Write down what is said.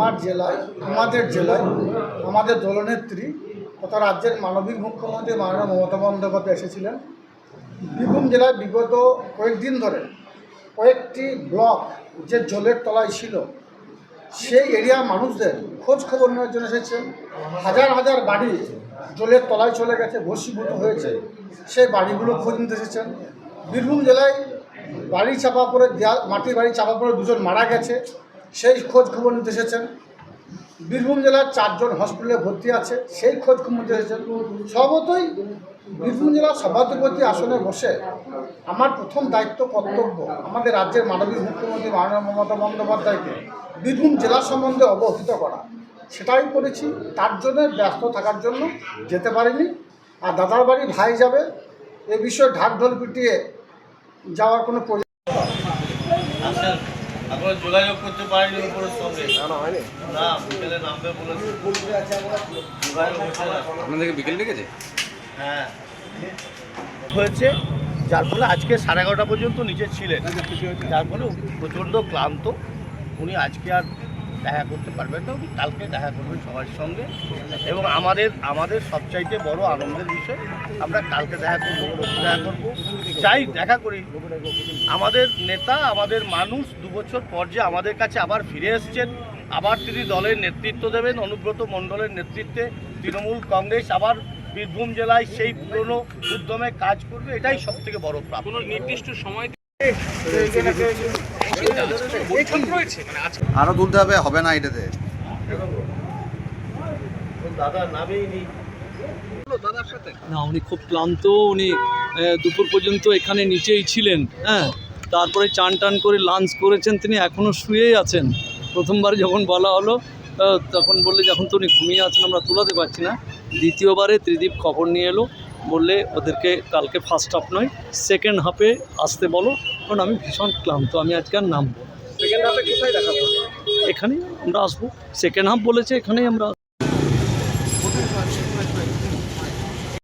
আমার জেলায়, আমাদের জেলায়, আমাদের দলনেত্রী তথা রাজ্যের মানবিক মুখ্যমন্ত্রী মাননীয় মমতা বন্দ্যোপাধ্যায় এসেছিলেন। বীরভূম জেলায় বিগত কয়েকদিন ধরে কয়েকটি ব্লক যে জলের তলায় ছিল, সেই এরিয়ার মানুষদের খোঁজ খবর নেওয়ার জন্য এসেছেন। হাজার হাজার বাড়ি জলের তলায় চলে গেছে বসীভূত হয়েছে। সেই বাড়িগুলো খোঁজ নিতে এসেছেন। বীরভূম জেলায় বাড়ি চাপা পড়ে, দেয়াল, মাটির বাড়ি চাপা পড়ে দুজন মারা গেছে। সেই খোঁজ খবর নিতে এসেছেন। বীরভূম জেলার চারজন হসপিটালে ভর্তি আছে, সেই খোঁজ খবর নিতে এসেছেন। সর্বতই বীরভূম জেলার সভাধিপতি আসনে বসে আমার প্রথম দায়িত্ব কর্তব্য আমাদের রাজ্যের মানবিক মুখ্যমন্ত্রী মাননীয় মমতা বন্দ্যোপাধ্যায়কে বীরভূম জেলা সম্বন্ধে অবহিত করা। সেটাই করেছি, তার জন্য ব্যস্ত থাকার জন্য যেতে পারিনি। আর দাদার বাড়ি ভাই যাবে, এ বিষয়ে ঢাক ঢোল পিটিয়ে যাওয়ার কোনো প্রয়োজন আচ্ছা যোগাযোগ করতে পারেনি উপরের সঙ্গে। না না হয়নি? না বিকেলে নামবে বলেছে। আপনাদেরকে বিকেল ডেকেছে? হ্যাঁ। হয়েছে যার ফলে আজকে সাড়ে এগারোটা পর্যন্ত নিচে ছিলেন। যার ফলে প্রচণ্ড ক্লান্ত। উনি আজকে আর দেখা করতে পারবেন তো কালকে দেখা করবেন সবার সঙ্গে। এবং আমাদের আমাদের সবচাইতে বড় আনন্দের বিষয়, আমরা কালকে দেখা করব দেখা করব। চাই দেখা করি। আমাদের নেতা, আমাদের মানুষ দু বছর পর যে আমাদের কাছে আবার ফিরে এসছেন, আবার তিনি দলের নেতৃত্ব দেবেন, অনুব্রত মণ্ডলের নেতৃত্বে তৃণমূল কংগ্রেস আবার বীরভূম জেলায় সেই পুরনো উদ্যমে কাজ করবে, এটাই সব থেকে বড় প্রাপ্ত। নির্দিষ্ট সময় মানে আরও তুলতে হবে হবে না এটাতে। দাদা নামেই নেই দাদার সাথে না উনি খুব ক্লান্ত উনি দুপুর পর্যন্ত এখানে নিচেই ছিলেন হ্যাঁ? তারপরে চান টান করে লাঞ্চ করেছেন তিনি এখনও শুয়েই আছেন। প্রথমবার যখন বলা হলো তখন বললে যখন তো উনি ঘুমিয়ে আছেন আমরা তুলাতে পারছি না। দ্বিতীয়বারে ত্রিদীপ খবর নিয়ে এলো বললে ওদেরকে কালকে ফার্স্ট হাফ নয় সেকেন্ড হাফে আসতে বলো কারণ আমি ভীষণ ক্লান্ত আমি আজকে আর নামবো সেকেন্ড হাফে কোথায় দেখা এখানেই আমরা আসব। সেকেন্ড হাফ বলেছে এখানেই আমরা